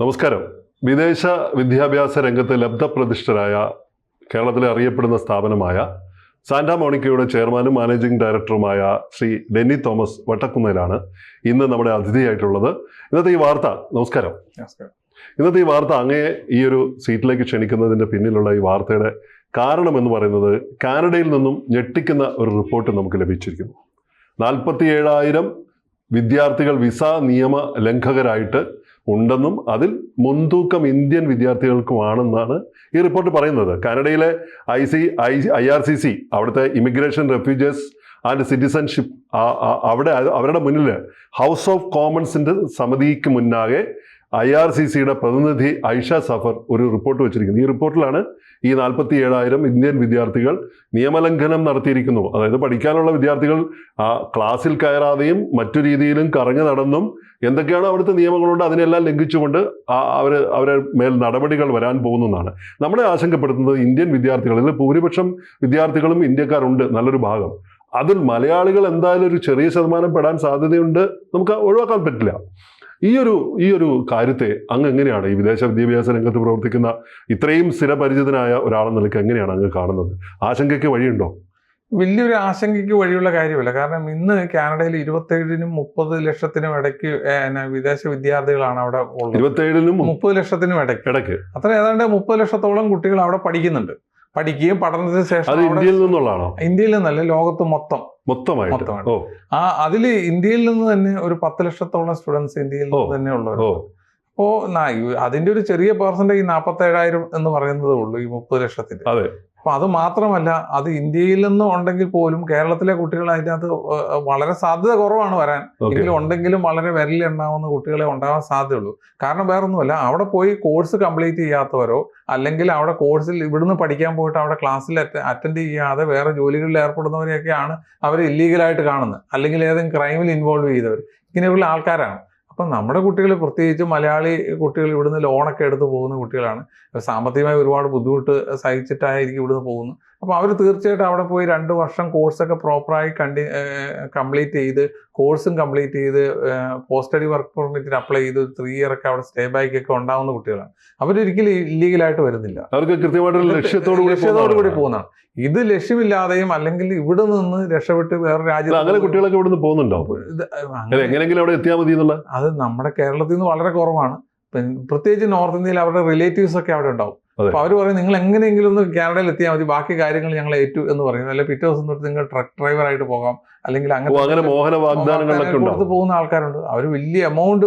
നമസ്കാരം. വിദേശ വിദ്യാഭ്യാസ രംഗത്ത് ലബ്ധപ്രതിഷ്ഠരായ കേരളത്തിലെ അറിയപ്പെടുന്ന സ്ഥാപനമായ സാന്റാ മോണിക്കയുടെ ചെയർമാനും മാനേജിംഗ് ഡയറക്ടറുമായ ശ്രീ ഡെന്നി തോമസ് വട്ടക്കുന്നേലാണ് ഇന്ന് നമ്മുടെ അതിഥിയായിട്ടുള്ളത്. ഇന്നത്തെ ഈ വാർത്ത നമസ്കാരം. നമസ്കാരം. ഇന്നത്തെ ഈ വാർത്ത അങ്ങേ ഈ ഒരു സീറ്റിലേക്ക് ക്ഷണിക്കുന്നതിന്റെ പിന്നിലുള്ള ഈ വാർത്തയുടെ കാരണം എന്ന് പറയുന്നത് കാനഡയിൽ നിന്നും ഞെട്ടിക്കുന്ന ഒരു റിപ്പോർട്ട് നമുക്ക് ലഭിച്ചിരിക്കുന്നു. നാൽപ്പത്തി ഏഴായിരം വിദ്യാർത്ഥികൾ വിസ നിയമ ലംഘകരായിട്ട് ഉണ്ടെന്നും അതിൽ മുൻതൂക്കം ഇന്ത്യൻ വിദ്യാർത്ഥികൾക്കുമാണെന്നാണ് ഈ റിപ്പോർട്ട് പറയുന്നത്. കാനഡയിലെ I C I I R C C അവിടുത്തെ ഇമിഗ്രേഷൻ റെഫ്യൂജേഴ്സ് ആൻഡ് സിറ്റിസൺഷിപ്പ് അവിടെ അവരുടെ മുന്നിൽ ഹൗസ് ഓഫ് കോമൺസിന്റെ സമിതിക്ക് മുന്നാകെ ഐ ആർ സി സിയുടെ പ്രതിനിധി ഐഷ സഫർ ഒരു റിപ്പോർട്ട് വെച്ചിരിക്കുന്നത് ഈ റിപ്പോർട്ടിലാണ് ഈ നാൽപ്പത്തി ഏഴായിരം ഇന്ത്യൻ വിദ്യാർത്ഥികൾ നിയമലംഘനം നടത്തിയിരിക്കുന്നു. അതായത് പഠിക്കാനുള്ള വിദ്യാർത്ഥികൾ ക്ലാസ്സിൽ കയറാതെയും മറ്റു രീതിയിലും കറങ്ങി നടന്നും എന്തൊക്കെയാണ് അവിടുത്തെ നിയമങ്ങളുണ്ട് അതിനെല്ലാം ലംഘിച്ചുകൊണ്ട് അവർ അവരെ മേൽ നടപടികൾ വരാൻ പോകുന്നതാണ്. നമ്മളെ ആശങ്കപ്പെടുത്തുന്നത് ഇന്ത്യൻ വിദ്യാർത്ഥികളിൽ ഭൂരിപക്ഷം വിദ്യാർത്ഥികളും ഇന്ത്യക്കാരുണ്ട് നല്ലൊരു ഭാഗം. അതിൽ മലയാളികൾ എന്തായാലും ഒരു ചെറിയ ശതമാനം പെടാൻ സാധ്യതയുണ്ട്. നമുക്ക് ഒഴിവാക്കാൻ പറ്റില്ല. ഈ ഒരു ഈ ഒരു കാര്യത്തെ അങ്ങ് എങ്ങനെയാണ് ഈ വിദേശ വിദ്യാഭ്യാസ രംഗത്ത് പ്രവർത്തിക്കുന്ന ഇത്രയും സ്ഥിരപരിചിതനായ ഒരാളെന്ന നിലയ്ക്ക് എങ്ങനെയാണ് അങ്ങ് കാണുന്നത്? ആശങ്കയ്ക്ക് വഴിയുണ്ടോ? വലിയൊരു ആശങ്കയ്ക്ക് വഴിയുള്ള കാര്യമല്ല. കാരണം ഇന്ന് കാനഡയിൽ ഇരുപത്തേഴിനും മുപ്പത് ലക്ഷത്തിനും ഇടയ്ക്ക് വിദേശ വിദ്യാർത്ഥികളാണ് അവിടെ ഉള്ളത്. ഇരുപത്തേഴിനും മുപ്പത് ലക്ഷത്തിനും ഇടയ്ക്ക്. ഇടയ്ക്ക്. അത്ര ഏതാണ്ട് മുപ്പത് ലക്ഷത്തോളം കുട്ടികൾ അവിടെ പഠിക്കുന്നുണ്ട്. പഠിക്കുകയും പഠനത്തിന് ശേഷം ഇന്ത്യയിൽ നിന്നുള്ളതാണോ? ഇന്ത്യയിൽ നിന്നല്ല ലോകത്ത് മൊത്തം. മൊത്തമായിട്ട്. മൊത്തമായിട്ട്. ആ അതിൽ ഇന്ത്യയിൽ നിന്ന് തന്നെ ഒരു പത്ത് ലക്ഷത്തോളം സ്റ്റുഡൻസ് ഇന്ത്യയിൽ നിന്ന് തന്നെ ഉള്ളവരുണ്ട്. അപ്പോ അതിന്റെ ഒരു ചെറിയ പേഴ്സന്റേജ് നാൽപ്പത്തേഴായിരം എന്ന് പറയുന്നതേ ഉള്ളൂ ഈ മുപ്പത് ലക്ഷത്തിന്റെ. അപ്പൊ അത് മാത്രമല്ല അത് ഇന്ത്യയിൽ നിന്ന് ഉണ്ടെങ്കിൽ പോലും കേരളത്തിലെ കുട്ടികൾ അതിനകത്ത് വളരെ സാധ്യത കുറവാണ് വരാൻ. എങ്കിലും ഉണ്ടെങ്കിലും വളരെ വിരലിൽ ഉണ്ടാവുന്ന കുട്ടികളെ ഉണ്ടാവാൻ സാധ്യതയുള്ളൂ. കാരണം വേറൊന്നുമല്ല അവിടെ പോയി കോഴ്സ് കംപ്ലീറ്റ് ചെയ്യാത്തവരോ അല്ലെങ്കിൽ അവിടെ കോഴ്സിൽ ഇവിടുന്ന് പഠിക്കാൻ പോയിട്ട് അവിടെ ക്ലാസ്സിൽ അറ്റൻഡ് ചെയ്യാതെ വേറെ ജോലികളിൽ ഏർപ്പെടുന്നവരെയൊക്കെയാണ് അവർ ഇല്ലീഗലായിട്ട് കാണുന്നത്. അല്ലെങ്കിൽ ഏതെങ്കിലും ക്രൈമിൽ ഇൻവോൾവ് ചെയ്തവർ ഇങ്ങനെയുള്ള ആൾക്കാരാണ്. അപ്പം നമ്മുടെ കുട്ടികൾ പ്രത്യേകിച്ച് മലയാളി കുട്ടികൾ ഇവിടുന്ന് ലോണൊക്കെ എടുത്ത് പോകുന്ന കുട്ടികളാണ്. സാമ്പത്തികമായി ഒരുപാട് ബുദ്ധിമുട്ട് സഹിച്ചിട്ടായിരിക്കും ഇവിടുന്ന് പോകുന്നത്. അപ്പോൾ അവർ തീർച്ചയായിട്ടും അവിടെ പോയി രണ്ട് വർഷം കോഴ്സൊക്കെ പ്രോപ്പറായി കണ്ടി കംപ്ലീറ്റ് ചെയ്ത് കോഴ്സും കംപ്ലീറ്റ് ചെയ്ത് പോസ്റ്റ് സ്റ്റഡി വർക്ക് പെർമിറ്റിന് അപ്ലൈ ചെയ്ത് ത്രീ ഇയർ ഒക്കെ അവിടെ സ്റ്റേ ബാക്ക് ഒക്കെ ഉണ്ടാവുന്ന കുട്ടികളാണ്. അവരൊരിക്കലും ഇല്ലീഗലായിട്ട് വരുന്നില്ല. അവർക്ക് കൃത്യമായിട്ടൊരു ലക്ഷ്യത്തോടു കൂടി ലക്ഷ്യത്തോടു കൂടി പോകുന്നതാണ്. ഇത് ലക്ഷ്യമില്ലാതെയും അല്ലെങ്കിൽ ഇവിടെ നിന്ന് രക്ഷപ്പെട്ട് വേറെ രാജ്യത്ത് അങ്ങനെ കുട്ടികളൊക്കെ ഇവിടുന്ന് പോകുന്നുണ്ടോ? ഇത് എങ്ങനെയെങ്കിലും അവിടെ എത്തിയാൽ മതി എന്നുള്ള? അത് നമ്മുടെ കേരളത്തിൽ നിന്ന് വളരെ കുറവാണ്. പ്രത്യേകിച്ച് നോർത്ത് ഇന്ത്യയിൽ അവരുടെ റിലേറ്റീവ്സ് ഒക്കെ അവിടെ ഉണ്ടാവും. അപ്പൊ അവർ പറയും നിങ്ങൾ എങ്ങനെയെങ്കിലും ഒന്ന് കാനഡയിൽ എത്തിയാൽ മതി ബാക്കി കാര്യങ്ങൾ ഞങ്ങൾ ഏറ്റു എന്ന് പറയും അല്ലെങ്കിൽ പിറ്റേ ദിവസം തൊട്ട് നിങ്ങൾ ട്രക്ക് ഡ്രൈവർ ആയിട്ട് പോകാം. അല്ലെങ്കിൽ അങ്ങനെ മോഹന വാഗ്ദാനങ്ങളൊക്കെ കൊടുത്ത് പോകുന്ന ആൾക്കാരുണ്ട്. അവർ വലിയ എമൗണ്ട്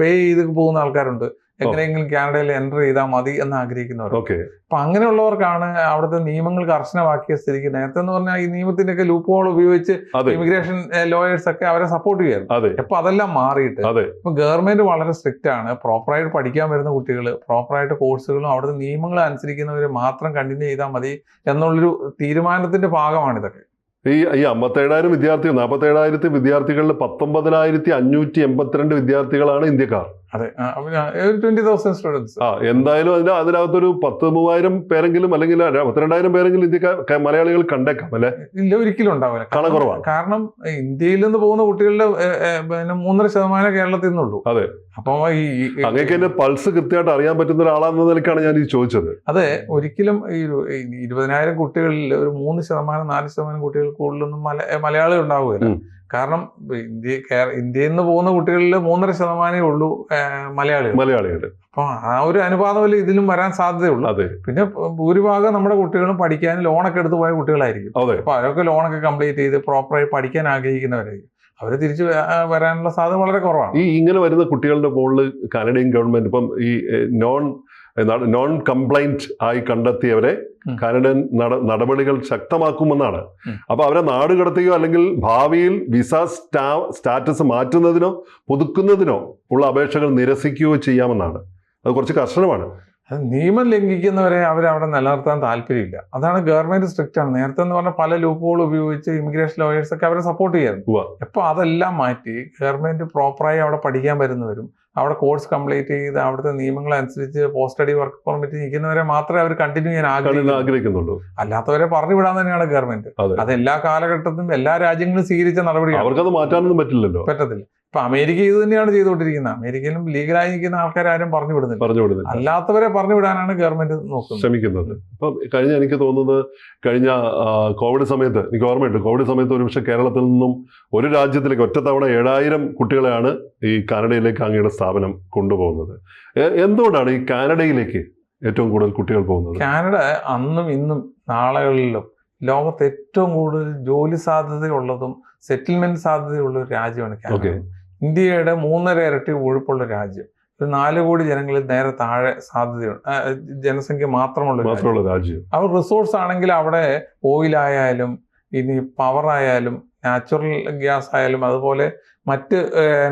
പേ ചെയ്ത് പോകുന്ന ആൾക്കാരുണ്ട്. എങ്ങനെയെങ്കിലും കാനഡയിൽ എന്റർ ചെയ്താൽ മതി എന്ന് ആഗ്രഹിക്കുന്നവർ. ഓക്കെ. അപ്പൊ അങ്ങനെയുള്ളവർക്കാണ് അവിടുത്തെ നിയമങ്ങൾ കർശനമാക്കിയ സ്ഥിതിക്ക് നേരത്തെ എന്ന് പറഞ്ഞാൽ ഈ നിയമത്തിന്റെ ഒക്കെ ലൂപ്പ് ഹോൾ ഉപയോഗിച്ച് ഇമിഗ്രേഷൻ ലോയേഴ്സ് ഒക്കെ അവരെ സപ്പോർട്ട് അതെ. അപ്പൊ അതെല്ലാം മാറിയിട്ട് ഇപ്പൊ ഗവൺമെന്റ് വളരെ സ്ട്രിക്റ്റ് ആണ്. പ്രോപ്പറായിട്ട് പഠിക്കാൻ വരുന്ന കുട്ടികൾ പ്രോപ്പറായിട്ട് കോഴ്സുകളും അവിടുത്തെ നിയമങ്ങൾ അനുസരിക്കുന്നവർ മാത്രം കണ്ടിന്യൂ ചെയ്താൽ മതി എന്നുള്ളൊരു തീരുമാനത്തിന്റെ ഭാഗമാണ് ഇതൊക്കെ. ഈ ഈ അമ്പത്തേഴായിരം വിദ്യാർത്ഥികൾ നാൽപ്പത്തേഴായിരത്തി വിദ്യാർത്ഥികളിൽ പത്തൊമ്പതിനായിരത്തി അഞ്ഞൂറ്റി എൺപത്തിരണ്ട് വിദ്യാർത്ഥികളാണ് ഇന്ത്യക്കാർ. അതെ ആ, അപ്പൊ ഞാൻ- ട്വന്റി തൗസൻഡ് സ്റ്റുഡൻസ് ആ എന്തായാലും അതിന്റെ അതിനകത്തൊരു പത്ത് മൂവായിരം പേരെങ്കിലും അല്ലെങ്കിൽ അല്ല, പത്തിരണ്ടായിരം പേരെങ്കിലും ഇന്ത്യക്കാർ മലയാളികൾ കണ്ടേക്കാം അല്ലെ ഇല്ല ഒരിക്കലും ഉണ്ടാവില്ല. കാരണം ഇന്ത്യയിൽ നിന്ന് പോകുന്ന കുട്ടികളുടെ പിന്നെ മൂന്നര ശതമാനം കേരളത്തിൽ നിന്നുള്ളൂ അതെ. അപ്പൊ ഈ അങ്ങേക്ക് പൾസ് കൃത്യമായിട്ട് അറിയാൻ പറ്റുന്ന ഒരാളാണെന്ന നിലയ്ക്കാണ് ഞാൻ ഈ ചോദിച്ചത് അതെ ഒരിക്കലും ഈ ഇരുപതിനായിരം കുട്ടികളിൽ ഒരു മൂന്ന് ശതമാനം നാല് ശതമാനം കുട്ടികൾ കൂടുതലൊന്നും മല മലയാളി ഉണ്ടാവുകയില്ല. കാരണം ഇന്ത്യ ഇന്ത്യയിൽ നിന്ന് പോകുന്ന കുട്ടികളിൽ മൂന്നര ശതമാനമേ ഉള്ളൂ മലയാളികൾ. മലയാളികൾ അപ്പൊ ആ ഒരു അനുപാതമല്ലേ ഇതിലും വരാൻ സാധ്യതയുള്ളൂ. അതെ. പിന്നെ ഭൂരിഭാഗം നമ്മുടെ കുട്ടികളും പഠിക്കാൻ ലോണൊക്കെ എടുത്ത് പോയ കുട്ടികളായിരിക്കും. അതെ. അപ്പൊ അവരൊക്കെ ലോണൊക്കെ കംപ്ലീറ്റ് ചെയ്ത് പ്രോപ്പറായി പഠിക്കാൻ ആഗ്രഹിക്കുന്നവരായിരിക്കും. അവർ തിരിച്ചു വരാനുള്ള സാധ്യത വളരെ കുറവാണ്. ഈ ഇങ്ങനെ വരുന്ന കുട്ടികളുടെ മുകളിൽ കാനഡിയൻ ഗവൺമെന്റ് ഇപ്പം ഈ നോൺ നോൺ കംപ്ലൈന്റ് ആയി കണ്ടെത്തിയവരെ. കാനഡൻ നട- നടപടികൾ ശക്തമാക്കുമെന്നാണ്. അപ്പൊ അവരെ നാട് കടത്തുകയോ അല്ലെങ്കിൽ ഭാവിയിൽ വിസ സ്റ്റാ സ്റ്റാറ്റസ് മാറ്റുന്നതിനോ പുതുക്കുന്നതിനോ ഉള്ള അപേക്ഷകൾ നിരസിക്കുകയോ ചെയ്യാമെന്നാണ്. അത് കുറച്ച് കർശനമാണ്. അത് നിയമം ലംഘിക്കുന്നവരെ അവരെ അവിടെ നിലനിർത്താൻ താല്പര്യമില്ല. അതാണ് ഗവൺമെന്റ് സ്ട്രിക്റ്റ് ആണ്. നേരത്തെ എന്ന് പറഞ്ഞാൽ പല ലൂപ്പുകൾ ഉപയോഗിച്ച് ഇമിഗ്രേഷൻ ലോയേഴ്സ് ഒക്കെ അവരെ സപ്പോർട്ട് ചെയ്യാറുണ്ട്. എപ്പോൾ അതെല്ലാം മാറ്റി ഗവൺമെന്റ് പ്രോപ്പറായി അവിടെ പഠിക്കാൻ വരുന്നവരും അവിടെ കോഴ്സ് കംപ്ലീറ്റ് ചെയ്ത് അവിടുത്തെ നിയമങ്ങൾ അനുസരിച്ച് പോസ്റ്റ് സ്റ്റഡി വർക്ക് പെർമിറ്റ് നിൽക്കുന്നവരെ മാത്രമേ അവർ കണ്ടിന്യൂ ചെയ്യാൻ ആഗ്രഹിക്കുന്നുള്ളൂ. അല്ലാത്തവരെ പറഞ്ഞു വിടാൻ തന്നെയാണ് ഗവൺമെന്റ് അതെ. എല്ലാ കാലഘട്ടത്തിലും എല്ലാ രാജ്യങ്ങളും സ്വീകരിച്ച നടപടിയാണ്. അവർക്കത് മാറ്റാനൊന്നും പറ്റില്ലല്ലോ. പറ്റത്തില്ല. ഇപ്പൊ അമേരിക്ക ഇത് തന്നെയാണ് ചെയ്തുകൊണ്ടിരിക്കുന്നത്. അമേരിക്കയിലും ലീഗലായി നിൽക്കുന്ന ആൾക്കാരെ ആരും പറഞ്ഞു വിടുന്നില്ല. പറഞ്ഞു വിടുന്നില്ല. അല്ലാത്തവരെ പറഞ്ഞു വിടാനാണ് ഗവൺമെന്റ് നോക്കുന്നത്. ശ്രമിക്കുന്നത്. ഇപ്പം കഴിഞ്ഞ എനിക്ക് തോന്നുന്നത് കഴിഞ്ഞ കോവിഡ് സമയത്ത് എനിക്ക് ഓർമ്മയുണ്ട് കോവിഡ് സമയത്ത് ഒരുപക്ഷെ കേരളത്തിൽ നിന്നും ഒരു രാജ്യത്തിലേക്ക് ഒറ്റത്തവണ ഏഴായിരം കുട്ടികളെയാണ് ഈ കാനഡയിലേക്ക് അങ്ങയുടെ സ്ഥാപനം കൊണ്ടുപോകുന്നത്. എന്തുകൊണ്ടാണ് ഈ കാനഡയിലേക്ക് ഏറ്റവും കൂടുതൽ കുട്ടികൾ പോകുന്നത്? കാനഡ അന്നും ഇന്നും നാളുകളിലും ലോകത്ത് ഏറ്റവും കൂടുതൽ ജോലി സാധ്യതയുള്ളതും സെറ്റിൽമെന്റ് സാധ്യതയുള്ള ഒരു രാജ്യമാണ് കാനഡ. ഇന്ത്യയുടെ മൂന്നര ഇരട്ടി ഒഴുപ്പുള്ള രാജ്യം ഒരു നാല് കോടി ജനങ്ങളിൽ നേരെ താഴെ സാധ്യതയുണ്ട് ജനസംഖ്യ മാത്രമുള്ള രാജ്യം. അവർ റിസോഴ്സ് ആണെങ്കിൽ അവിടെ ഓയിലായാലും ഇനി പവർ ആയാലും നാച്ചുറൽ ഗ്യാസ് ആയാലും അതുപോലെ മറ്റ്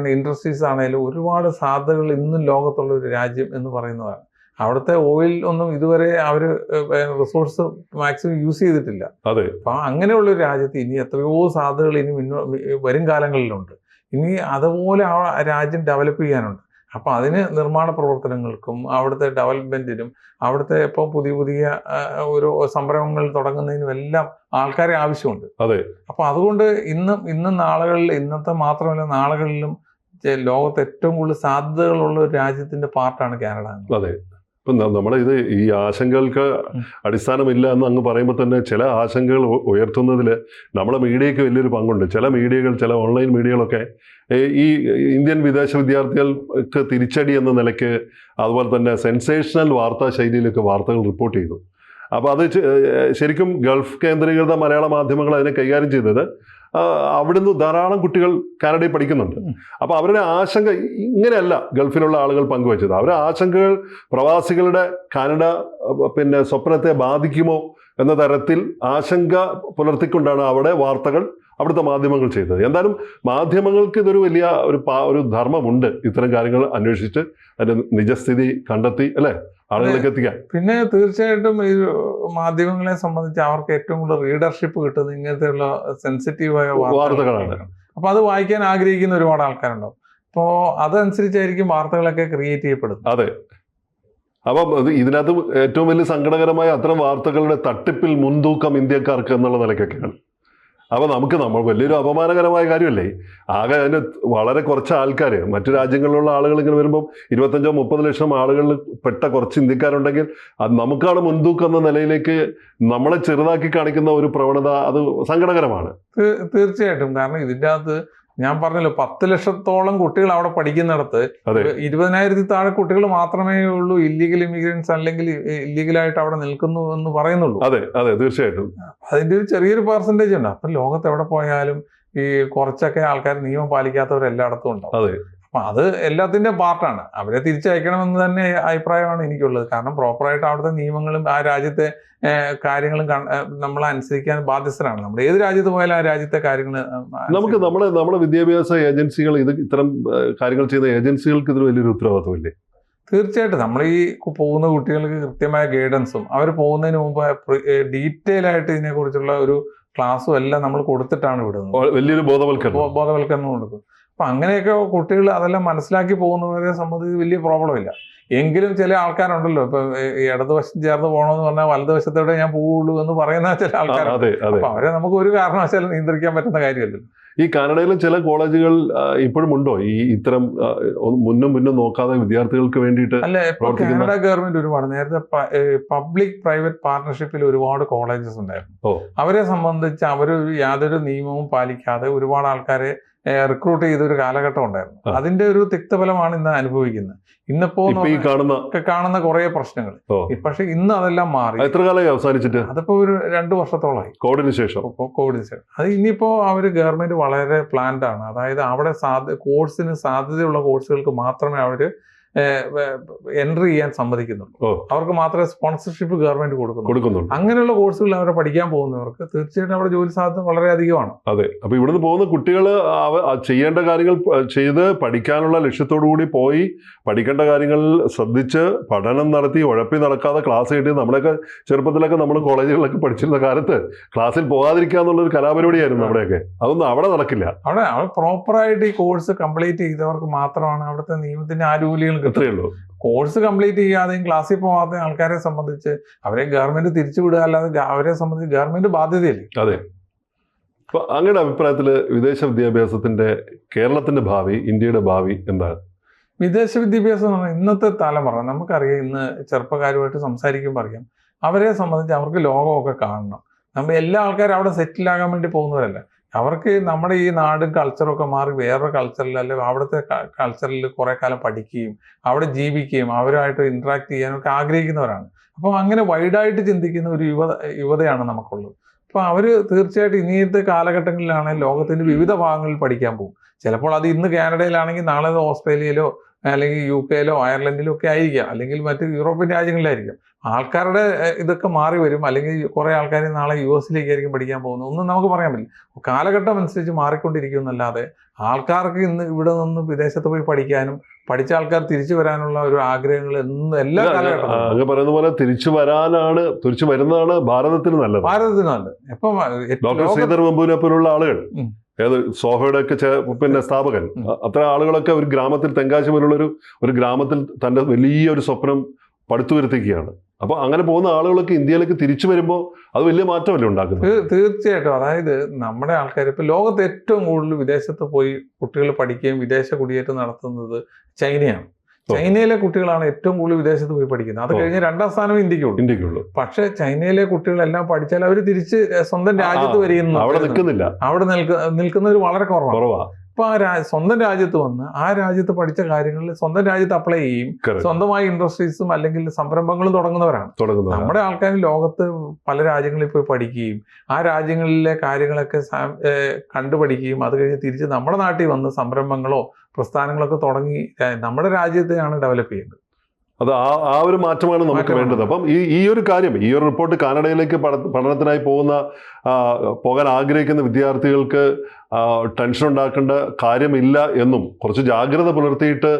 ഇൻഡസ്ട്രീസ് ആണെങ്കിലും ഒരുപാട് സാധ്യതകൾ ഇന്നും ലോകത്തുള്ള ഒരു രാജ്യം എന്ന് പറയുന്നതാണ് അവിടുത്തെ ഓയിൽ ഒന്നും ഇതുവരെ അവർ റിസോഴ്സ് മാക്സിമം യൂസ് ചെയ്തിട്ടില്ല. അതെ. അപ്പൊ അങ്ങനെയുള്ള ഒരു രാജ്യത്ത് ഇനി എത്രയോ സാധ്യതകൾ ഇനി മുന്നോ വരും കാലങ്ങളിലുണ്ട്. ഇനി അതുപോലെ ആ രാജ്യം ഡെവലപ്പ് ചെയ്യാനുണ്ട്. അപ്പൊ അതിന് നിർമ്മാണ പ്രവർത്തനങ്ങൾക്കും അവിടുത്തെ ഡെവലപ്മെന്റിനും അവിടുത്തെ ഇപ്പോൾ പുതിയ പുതിയ ഒരു സംരംഭങ്ങൾ തുടങ്ങുന്നതിനും എല്ലാം ആൾക്കാരെ ആവശ്യമുണ്ട്. അതെ. അപ്പൊ അതുകൊണ്ട് ഇന്നും ഇന്നും നാളുകളിൽ ഇന്നത്തെ മാത്രമല്ല നാളുകളിലും ലോകത്ത് ഏറ്റവും കൂടുതൽ സാധ്യതകളുള്ള ഒരു രാജ്യത്തിന്റെ പാർട്ടാണ് കാനഡ അതെ. ഇപ്പം നമ്മുടെ ഇത് ഈ ആശങ്കകൾക്ക് അടിസ്ഥാനമില്ല എന്ന് അങ്ങ് പറയുമ്പോൾ തന്നെ ചില ആശങ്കകൾ ഉയർത്തുന്നതിൽ നമ്മുടെ മീഡിയയ്ക്ക് വലിയൊരു പങ്കുണ്ട്. ചില മീഡിയകൾ ചില ഓൺലൈൻ മീഡിയകളൊക്കെ ഈ ഇന്ത്യൻ വിദേശ വിദ്യാർത്ഥികൾക്ക് തിരിച്ചടി എന്ന നിലയ്ക്ക് അതുപോലെ തന്നെ സെൻസേഷണൽ വാർത്താ ശൈലിയിലൊക്കെ വാർത്തകൾ റിപ്പോർട്ട് ചെയ്തു. അപ്പോൾ അത് ശരിക്കും ഗൾഫ് കേന്ദ്രീകൃത മലയാള മാധ്യമങ്ങൾ അതിനെ കൈകാര്യം ചെയ്തത് അവിടുന്ന് ധാരാളം കുട്ടികൾ കാനഡയിൽ പഠിക്കുന്നുണ്ട്. അപ്പൊ അപ്പോൾ അവരുടെ ആശങ്ക ഇങ്ങനെയല്ല ഗൾഫിലുള്ള ആളുകൾ പങ്കുവച്ചത്. അവരുടെ ആശങ്കകൾ പ്രവാസികളുടെ കാനഡ പിന്നെ സ്വപ്നത്തെ ബാധിക്കുമോ എന്ന തരത്തിൽ ആശങ്ക പുലർത്തിക്കൊണ്ടാണ് അവിടെ വാർത്തകൾ അവിടുത്തെ മാധ്യമങ്ങൾ ചെയ്തത്. എന്തായാലും മാധ്യമങ്ങൾക്ക് ഇതൊരു വലിയ ഒരു ഒരു ധർമ്മമുണ്ട്. ഇത്തരം കാര്യങ്ങൾ അന്വേഷിച്ച് അതിന്റെ നിജസ്ഥിതി കണ്ടെത്തി അല്ലെ? ആളുകളിലേക്ക് എത്തിക്കാൻ പിന്നെ തീർച്ചയായിട്ടും ഈ മാധ്യമങ്ങളെ സംബന്ധിച്ച് അവർക്ക് ഏറ്റവും കൂടുതൽ റീഡർഷിപ്പ് കിട്ടുന്നത് ഇങ്ങനത്തെയുള്ള സെൻസിറ്റീവായ വാർത്തകളാണ്. അപ്പൊ അത് വായിക്കാൻ ആഗ്രഹിക്കുന്ന ഒരുപാട് ആൾക്കാരുണ്ടാവും. അപ്പോൾ അതനുസരിച്ചായിരിക്കും വാർത്തകളൊക്കെ ക്രിയേറ്റ് ചെയ്യപ്പെടുന്നത്. അതെ. അപ്പം ഇതിനകത്ത് ഏറ്റവും വലിയ സങ്കടകരമായ അത്തരം വാർത്തകളുടെ തട്ടിപ്പിൽ മുൻതൂക്കം ഇന്ത്യക്കാർക്ക് എന്നുള്ള നിലയ്ക്കൊക്കെയാണ്. അപ്പോൾ നമുക്ക് നമ്മൾ വലിയൊരു അപമാനകരമായ കാര്യമല്ലേ? ആകെ അതിന് വളരെ കുറച്ച് ആൾക്കാർ മറ്റു രാജ്യങ്ങളിലുള്ള ആളുകൾ ഇങ്ങനെ വരുമ്പം ഇരുപത്തഞ്ചോ മുപ്പത് ലക്ഷം ആളുകളിൽ പെട്ട കുറച്ച് ഇന്ത്യക്കാരുണ്ടെങ്കിൽ അത് നമുക്കാണ് മുൻതൂക്കം എന്ന നിലയിലേക്ക് നമ്മളെ ചെറുതാക്കി കാണിക്കുന്ന ഒരു പ്രവണത അത് സങ്കടകരമാണ്. തീർച്ചയായിട്ടും. കാരണം ഇതിന്റെ അകത്ത് ഞാൻ പറഞ്ഞല്ലോ പത്ത് ലക്ഷത്തോളം കുട്ടികൾ അവിടെ പഠിക്കുന്നിടത്ത്. ഇരുപതിനായിരത്തി താഴെ കുട്ടികൾ മാത്രമേ ഉള്ളൂ ഇല്ലീഗൽ ഇമിഗ്രൻസ് അല്ലെങ്കിൽ ഇല്ലീഗലായിട്ട് അവിടെ നിൽക്കുന്നു എന്ന് പറയുന്നുള്ളൂ. അതെ അതെ തീർച്ചയായിട്ടും. അതിന്റെ ഒരു ചെറിയൊരു പെർസെന്റേജ് ഉണ്ട്. അപ്പൊ ലോകത്ത് എവിടെ പോയാലും ഈ കുറച്ചൊക്കെ ആൾക്കാർ നിയമം പാലിക്കാത്തവർ എല്ലായിടത്തും ഉണ്ടാവും. അതെ. അപ്പൊ അത് എല്ലാത്തിന്റെ പാർട്ടാണ്. അവരെ തിരിച്ചയക്കണമെന്ന് തന്നെ അഭിപ്രായമാണ് എനിക്കുള്ളത്. കാരണം പ്രോപ്പറായിട്ട് അവിടുത്തെ നിയമങ്ങളും ആ രാജ്യത്തെ കാര്യങ്ങളും നമ്മൾ അനുസരിക്കാൻ ബാധ്യസ്ഥരാണ്. നമ്മൾ ഏത് രാജ്യത്ത് പോയാലും ആ രാജ്യത്തെ കാര്യങ്ങൾ നമുക്ക് നമ്മുടെ നമ്മുടെ വിദ്യാഭ്യാസ ഏജൻസികൾ ഇത് ഇത്തരം കാര്യങ്ങൾ ചെയ്യുന്ന ഏജൻസികൾക്ക് ഇതിന് വലിയൊരു ഉത്തരവാദിത്വമില്ലേ? തീർച്ചയായിട്ടും. നമ്മൾ ഈ പോകുന്ന കുട്ടികൾക്ക് കൃത്യമായ ഗൈഡൻസും അവർ പോകുന്നതിന് മുമ്പ് ഡീറ്റെയിൽ ആയിട്ട് ഇതിനെക്കുറിച്ചുള്ള ഒരു ക്ലാസ്സും എല്ലാം നമ്മൾ കൊടുത്തിട്ടാണ് വിടുന്നത്. വലിയൊരു ബോധവൽക്കരണം. ബോധവൽക്കരണം കൊടുക്കും. അപ്പൊ അങ്ങനെയൊക്കെ കുട്ടികൾ അതെല്ലാം മനസ്സിലാക്കി പോകുന്നവരെ സംബന്ധിച്ച് വലിയ പ്രോബ്ലം ഇല്ല. എങ്കിലും ചില ആൾക്കാരുണ്ടല്ലോ ഇപ്പൊ ഇടതുവശം ചേർന്ന് പോകണമെന്ന് പറഞ്ഞാൽ വലതുവശത്തോടെ ഞാൻ പോവുള്ളൂ എന്ന് പറയുന്ന ചില ആൾക്കാർ ആൾക്കാരുണ്ട്. അപ്പൊ അവരെ നമുക്ക് ഒരു കാരണവശാലും നിയന്ത്രിക്കാൻ പറ്റുന്ന കാര്യമല്ലല്ലോ. ഈ കാനഡയിലും ചില കോളേജുകൾ ഇപ്പോഴും ഉണ്ടോ? ഈ ഇത്തരം മുന്നും മുന്നും നോക്കാതെ വിദ്യാർത്ഥികൾക്ക് വേണ്ടിയിട്ട് അല്ല കാനഡ ഗവൺമെന്റ് ഒരുപാട് നേരത്തെ പബ്ലിക് പ്രൈവറ്റ് പാർട്ണർഷിപ്പിൽ ഒരുപാട് കോളേജസ് ഉണ്ടായിരുന്നു. അവരെ സംബന്ധിച്ച് അവർ യാതൊരു നിയമവും പാലിക്കാതെ ഒരുപാട് ആൾക്കാരെ റിക്രൂട്ട് ചെയ്ത ഒരു കാലഘട്ടം ഉണ്ടായിരുന്നു. അതിന്റെ ഒരു തിക്തഫലമാണ് ഇന്ന് അനുഭവിക്കുന്നത്. ഇന്നിപ്പോ കാണുന്ന കുറെ പ്രശ്നങ്ങൾ. പക്ഷെ ഇന്ന് അതെല്ലാം മാറി. എത്ര കാലമായി അവസാനിച്ചിട്ട്? അതിപ്പോ ഒരു രണ്ടു വർഷത്തോളമായി. കോവിഡിന് ശേഷം. കോവിഡിന് കോവിഡ് ശേഷം. അത് ഇനിയിപ്പോ അവർ ഗവൺമെന്റ് വളരെ പ്ലാൻഡ് ആണ്. അതായത് അവിടെ സാധ്യ കോഴ്സിന് സാധ്യതയുള്ള കോഴ്സുകൾക്ക് മാത്രമേ അവർ എൻട്രി ചെയ്യാൻ സമ്മതിക്കുന്നുള്ളൂ. അവർക്ക് മാത്രമേ സ്പോൺസർഷിപ്പ് ഗവൺമെന്റ് കൊടുക്കുന്നുള്ളൂ. കൊടുക്കുന്നുണ്ട്. അങ്ങനെയുള്ള കോഴ്സുകൾ അവരെ പഠിക്കാൻ പോകുന്നവർക്ക് തീർച്ചയായിട്ടും അവിടെ ജോലി സാധ്യത വളരെ അധികമാണ്. അതെ. അപ്പൊ ഇവിടുന്ന് പോകുന്ന കുട്ടികൾ ചെയ്യേണ്ട കാര്യങ്ങൾ ചെയ്ത് പഠിക്കാനുള്ള ലക്ഷ്യത്തോടു കൂടി പോയി പഠിക്കേണ്ട കാര്യങ്ങൾ ശ്രദ്ധിച്ച് പഠനം നടത്തി ഉഴപ്പി നടക്കാതെ ക്ലാസ് കിട്ടി. നമ്മളൊക്കെ ചെറുപ്പത്തിലൊക്കെ നമ്മൾ കോളേജുകളിലൊക്കെ പഠിച്ചിരുന്ന കാലത്ത് ക്ലാസ്സിൽ പോകാതിരിക്കുക എന്നുള്ളൊരു കലാപരിപാടിയായിരുന്നു നമ്മുടെയൊക്കെ. അതൊന്നും അവിടെ നടക്കില്ല. അവിടെ അവിടെ പ്രോപ്പറായിട്ട് ഈ കോഴ്സ് കംപ്ലീറ്റ് ചെയ്തവർക്ക് മാത്രമാണ് അവിടുത്തെ നിയമത്തിന്റെ ആനുകൂല്യങ്ങൾ അത്രയേ ഉള്ളൂ. കോഴ്സ് കംപ്ലീറ്റ് ചെയ്യാതെയും ക്ലാസ്സിൽ പോകാതെയും ആൾക്കാരെ സംബന്ധിച്ച് അവരെ ഗവൺമെന്റ് തിരിച്ചുവിടുക അല്ലാതെ അവരെ സംബന്ധിച്ച് ഗവൺമെന്റ് ബാധ്യതയില്ലേ? അതെ. അപ്പൊ അങ്ങയുടെ അഭിപ്രായത്തിൽ വിദേശ വിദ്യാഭ്യാസത്തിന്റെ കേരളത്തിന്റെ ഭാവി ഇന്ത്യയുടെ ഭാവി എന്താണ്? വിദേശ വിദ്യാഭ്യാസം എന്ന് പറഞ്ഞാൽ ഇന്നത്തെ തലമുറ നമുക്കറിയാം ഇന്ന് ചെറുപ്പക്കാരുമായിട്ട് സംസാരിക്കുമ്പോൾ അറിയാം. അവരെ സംബന്ധിച്ച് അവർക്ക് ലോകമൊക്കെ കാണണം. നമ്മൾ എല്ലാ ആൾക്കാരും അവിടെ സെറ്റിൽ ആകാൻ വേണ്ടി പോകുന്നവരല്ല. അവർക്ക് നമ്മുടെ ഈ നാടും കൾച്ചറും ഒക്കെ മാറി വേറൊരു കൾച്ചറിൽ അല്ലെങ്കിൽ അവിടുത്തെ കൾച്ചറിൽ കുറെ കാലം പഠിക്കുകയും അവിടെ ജീവിക്കുകയും അവരുമായിട്ട് ഇൻട്രാക്ട് ചെയ്യാനും ഒക്കെ ആഗ്രഹിക്കുന്നവരാണ്. അപ്പോൾ അങ്ങനെ വൈഡായിട്ട് ചിന്തിക്കുന്ന ഒരു യുവ യുവതയാണ് നമുക്കുള്ളത്. അപ്പോൾ അവർ തീർച്ചയായിട്ടും ഇനിയത്തെ കാലഘട്ടങ്ങളിലാണ് ലോകത്തിന്റെ വിവിധ ഭാഗങ്ങളിൽ പഠിക്കാൻ പോകും. ചിലപ്പോൾ അത് ഇന്ന് കാനഡയിലാണെങ്കിൽ നാളെ ഓസ്ട്രേലിയയിലോ അല്ലെങ്കിൽ യു കെയിലോ അയർലൻഡിലോ ഒക്കെ ആയിരിക്കാം. അല്ലെങ്കിൽ മറ്റ് യൂറോപ്യൻ രാജ്യങ്ങളിലായിരിക്കാം. ആൾക്കാരുടെ ഇതൊക്കെ മാറി വരും. അല്ലെങ്കിൽ കുറേ ആൾക്കാർ നാളെ യു എസിലേക്ക് ആയിരിക്കും പഠിക്കാൻ പോകുന്നത്. ഒന്നും നമുക്ക് പറയാൻ പറ്റില്ല. കാലഘട്ടം അനുസരിച്ച് മാറിക്കൊണ്ടിരിക്കും എന്നല്ലാതെ ആൾക്കാർക്ക് ഇന്ന് ഇവിടെ നിന്ന് വിദേശത്ത് പോയി പഠിക്കാനും പഠിച്ച ആൾക്കാർ തിരിച്ചു വരാനുള്ള ഒരു ആഗ്രഹങ്ങൾ എന്ന് എല്ലാ കാലഘട്ടത്തിലും പറയുന്ന പോലെ തിരിച്ചു വരാനാണ് തിരിച്ചു വരുന്നതാണ് ഭാരതത്തിന് നല്ലത്. ഭാരതത്തിനുണ്ട് ഇപ്പം ഡോക്ടർ ശ്രീധർ വെമ്പുവിനെ പോലുള്ള ആളുകൾ. ഏത് സോഹയുടെ ഒക്കെ പിന്നെ സ്ഥാപകൻ. അത്ര ആളുകളൊക്കെ ഒരു ഗ്രാമത്തിൽ തെങ്കാശി പോലുള്ള ഒരു ഒരു ഗ്രാമത്തിൽ തന്റെ വലിയൊരു സ്വപ്നം പടുത്തുയർത്തിക്കുകയാണ് അപ്പോൾ അങ്ങനെ പോകുന്ന ആളുകളൊക്കെ ഇന്ത്യയിലേക്ക് തിരിച്ചു വരുമ്പോൾ അത് വലിയ മാറ്റമല്ലേ ഉണ്ടാക്കുന്നത്? തീർച്ചയായിട്ടും. അതായത് നമ്മുടെ ആൾക്കാർ ഇപ്പൊ ലോകത്ത് ഏറ്റവും കൂടുതൽ വിദേശത്ത് പോയി കുട്ടികൾ പഠിക്കുകയും വിദേശ കുടിയേറ്റം നടത്തുന്നത് ചൈനയാണ്. ചൈനയിലെ കുട്ടികളാണ് ഏറ്റവും കൂടുതൽ വിദേശത്ത് പോയി പഠിക്കുന്നത്. അത്. കഴിഞ്ഞ് രണ്ടാം സ്ഥാനം ഇന്ത്യക്കുള്ളൂ. ഇന്ത്യക്കുള്ളൂ. പക്ഷെ ചൈനയിലെ കുട്ടികളെല്ലാം പഠിച്ചാൽ അവർ തിരിച്ച് സ്വന്തം രാജ്യത്ത് വരികയെന്ന് വരികയും അവിടെ നിൽക്കുന്നില്ല. അവിടെ നിൽക്ക നിൽക്കുന്നവർ വളരെ കുറവാണ്. അപ്പൊ ആ സ്വന്തം രാജ്യത്ത് വന്ന് ആ രാജ്യത്ത് പഠിച്ച കാര്യങ്ങളിൽ സ്വന്തം രാജ്യത്ത് അപ്ലൈ ചെയ്യും. സ്വന്തമായി ഇൻഡസ്ട്രീസും അല്ലെങ്കിൽ സംരംഭങ്ങളും തുടങ്ങുന്നവരാണ്. നമ്മുടെ ആൾക്കാർ ലോകത്ത് പല രാജ്യങ്ങളിൽ പോയി പഠിക്കുകയും ആ രാജ്യങ്ങളിലെ കാര്യങ്ങളൊക്കെ കണ്ടുപഠിക്കുകയും അത് കഴിഞ്ഞ് തിരിച്ച് നമ്മുടെ നാട്ടിൽ വന്ന് സംരംഭങ്ങളോ പ്രസ്ഥാനങ്ങളൊക്കെ തുടങ്ങി നമ്മുടെ രാജ്യത്തെയാണ് ഡെവലപ്പ് ചെയ്യുന്നത് അത് ആ ആ ഒരു മാറ്റമാണ് നമുക്ക് വേണ്ടത്. അപ്പം ഈ ഈ ഒരു കാര്യം ഈ ഒരു റിപ്പോർട്ട് കാനഡയിലേക്ക് പഠ- പഠനത്തിനായി പോകുന്ന പോകാൻ ആഗ്രഹിക്കുന്ന വിദ്യാർത്ഥികൾക്ക് ടെൻഷൻ ഉണ്ടാക്കേണ്ട കാര്യമില്ല എന്നും കുറച്ച് ജാഗ്രത പുലർത്തിയിട്ട്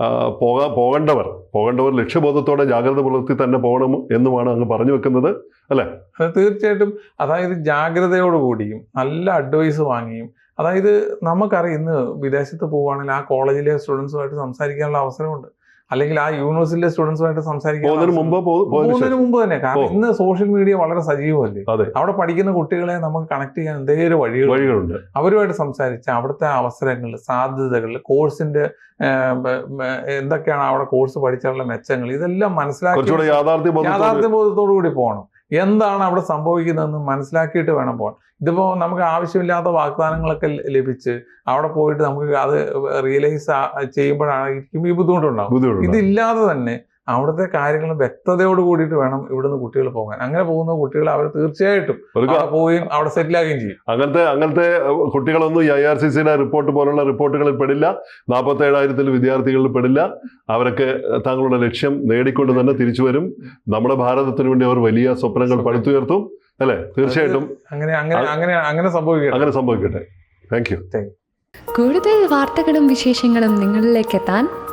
പോകാൻ പോകാ പോകേണ്ടവർ പോകേണ്ടവർ ലക്ഷ്യബോധത്തോടെ ജാഗ്രത പുലർത്തി തന്നെ പോകണം എന്നുമാണ് അങ്ങ് പറഞ്ഞു വെക്കുന്നത് അല്ലേ? തീർച്ചയായിട്ടും അതായത് ജാഗ്രതയോടുകൂടിയും നല്ല അഡ്വൈസ് വാങ്ങിയും അതായത് നമുക്കറിയാം ഇന്ന് വിദേശത്ത് പോവുകയാണെങ്കിൽ ആ കോളേജിലെ സ്റ്റുഡൻസുമായിട്ട് സംസാരിക്കാനുള്ള അവസരമുണ്ട്. അല്ലെങ്കിൽ ആ യൂണിവേഴ്സിറ്റിയിലെ സ്റ്റുഡൻസുമായിട്ട് സംസാരിക്കാൻ മുമ്പ് പോകുന്നതിന് തന്നെ. കാരണം. ഇന്ന് സോഷ്യൽ മീഡിയ വളരെ സജീവമല്ലേ? അവിടെ പഠിക്കുന്ന കുട്ടികളെ നമുക്ക് കണക്ട് ചെയ്യാൻ എന്തേലും വഴികൾ വഴികളുണ്ട്. അവരുമായിട്ട് സംസാരിച്ച് അവിടുത്തെ അവസരങ്ങൾ സാധ്യതകൾ കോഴ്സിന്റെ എന്തൊക്കെയാണ് അവിടെ കോഴ്സ് പഠിച്ചാലുള്ള മെച്ചങ്ങൾ ഇതെല്ലാം മനസ്സിലാക്കി യാഥാർത്ഥ്യ ബോധത്തോടെ യാഥാർത്ഥ്യബോധത്തോടു കൂടി പോകണം. എന്താണ് അവിടെ സംഭവിക്കുന്നതെന്ന് മനസ്സിലാക്കിയിട്ട് വേണം പോകാൻ. ഇതിപ്പോൾ നമുക്ക് ആവശ്യമില്ലാത്ത വാഗ്ദാനങ്ങളൊക്കെ ലഭിച്ച് അവിടെ പോയിട്ട് നമുക്ക് അത് റിയലൈസ് ചെയ്യുമ്പോഴായിരിക്കും ഈ ബുദ്ധിമുട്ടുണ്ടാവും ബുദ്ധിമുട്ടുണ്ട് ഇതില്ലാതെ തന്നെ അവിടുത്തെ കാര്യങ്ങൾ വ്യക്തതയോട് കൂടിയിട്ട് വേണം ഇവിടുന്ന് കുട്ടികൾ പോകാൻ. അങ്ങനെ പോകുന്ന കുട്ടികൾ അവർ തീർച്ചയായിട്ടും പോവുകയും അവിടെ സെറ്റിൽ ആകുകയും ചെയ്യും. അങ്ങനത്തെ അങ്ങനത്തെ കുട്ടികളൊന്നും ഈ ഐ ആർ സി സിയുടെ റിപ്പോർട്ട് പോലുള്ള റിപ്പോർട്ടുകളിൽ പെടില്ല. നാൽപ്പത്തി ഏഴായിരത്തിൽ വിദ്യാർത്ഥികളിൽ പെടില്ല. അവരൊക്കെ താങ്കളുടെ ലക്ഷ്യം നേടിക്കൊണ്ട് തന്നെ തിരിച്ചു വരും. നമ്മുടെ ഭാരതത്തിന് വേണ്ടി അവർ വലിയ സ്വപ്നങ്ങൾ പടുത്തുയർത്തും. അല്ലെ? തീർച്ചയായിട്ടും. അങ്ങനെ അങ്ങനെ അങ്ങനെ അങ്ങനെ സംഭവിക്കട്ടെ. അങ്ങനെ സംഭവിക്കട്ടെ. താങ്ക് യു കൂടുതൽ വാർത്തകളും വിശേഷങ്ങളും നിങ്ങളിലേക്ക് എത്താൻ